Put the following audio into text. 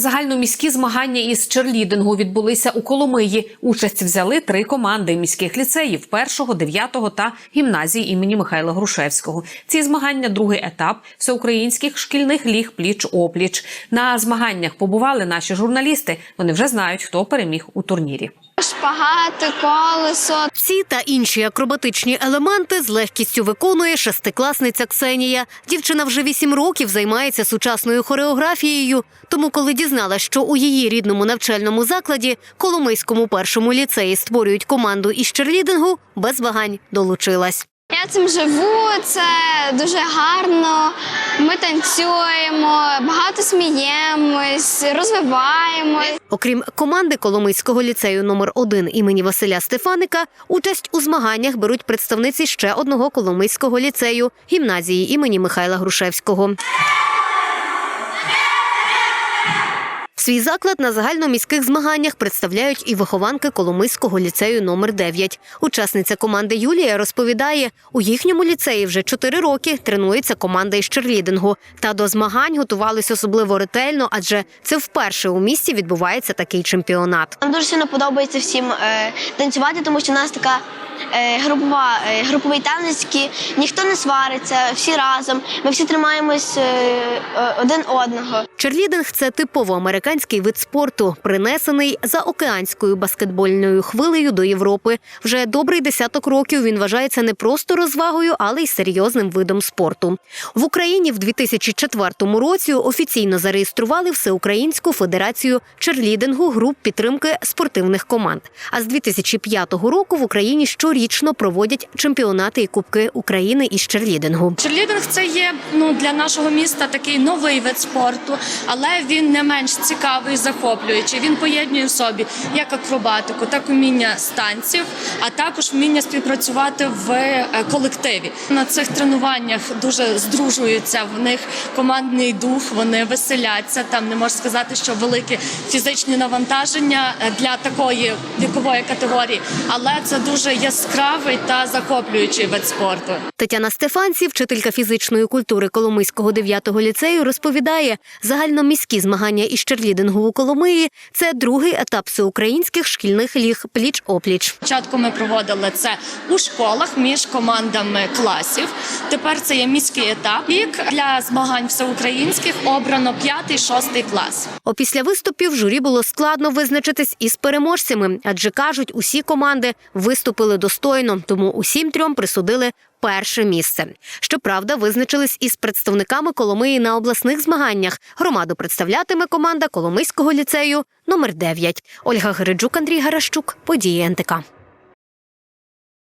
Загальноміські змагання із черлідингу відбулися у Коломиї. Участь взяли три команди міських ліцеїв: першого, дев'ятого та гімназії імені Михайла Грушевського. Ці змагання другий етап всеукраїнських шкільних ліг пліч опліч. На змаганнях побували наші журналісти. Вони вже знають, хто переміг у турнірі. Шпагати, колесо. Ці та інші акробатичні елементи з легкістю виконує шестикласниця Ксенія. Дівчина вже вісім років займається сучасною хореографією. Тому, коли дізналась, що у її рідному навчальному закладі Коломийському першому ліцеї створюють команду із черлідингу, без вагань долучилась. Я цим живу, це дуже гарно. Ми танцюємо, багато сміємось, розвиваємось. Окрім команди Коломийського ліцею номер 1 імені Василя Стефаника, участь у змаганнях беруть представниці ще одного Коломийського ліцею гімназії імені Михайла Грушевського. Свій заклад на загальноміських змаганнях представляють і вихованки Коломийського ліцею номер 9 Учасниця команди Юлія розповідає, у їхньому ліцеї вже 4 роки тренується команда із черлідингу. Та до змагань готувались особливо ретельно, адже це вперше у місті відбувається такий чемпіонат. Нам дуже сильно подобається всім е, танцювати, тому що в нас така групова, е, груповий танець, який ніхто не свариться, всі разом. Ми всі тримаємось е, е, один одного. Черлідинг це типово американський вид спорту, принесений за океанською баскетбольною хвилею до Європи. Вже добрий десяток років він вважається не просто розвагою, але й серйозним видом спорту. В Україні в 2004 році офіційно зареєстрували Всеукраїнську федерацію черлідингу груп підтримки спортивних команд. А з 2005 року в Україні щорічно проводять чемпіонати і кубки України із черлідингу. Черлідинг це є ну для нашого міста такий новий вид спорту, але він не менш цікавий і захоплюючий. Він поєднує в собі як акробатику, так уміння станців, а також вміння співпрацювати в е, колективі. На цих тренуваннях дуже здружуються в них командний дух. Вони веселяться. Там не можна сказати, що великі фізичні навантаження е, для такої вікової категорії, але це дуже яскравий та захоплюючий вид спорту. Тетяна Стефанці, вчителька фізичної культури Коломийського 9-го ліцею, розповідає, загальноміські змагання із черлідингу у Коломиї це другий етап всеукраїнських шкільних ліг пліч-опліч. Спочатку ми проводили це у школах між командами класів. Тепер це є міський етап. Вік для змагань всеукраїнських обрано 5-6 клас. Опісля виступів журі було складно визначитись із переможцями, адже кажуть, усі команди виступили достойно, тому усім трьом присудили. Перше місце. Щоправда, визначились із представниками Коломиї на обласних змаганнях. Громаду представлятиме команда Коломийського ліцею номер 9 Ольга Гереджук, Андрій Гаращук. Події НТК.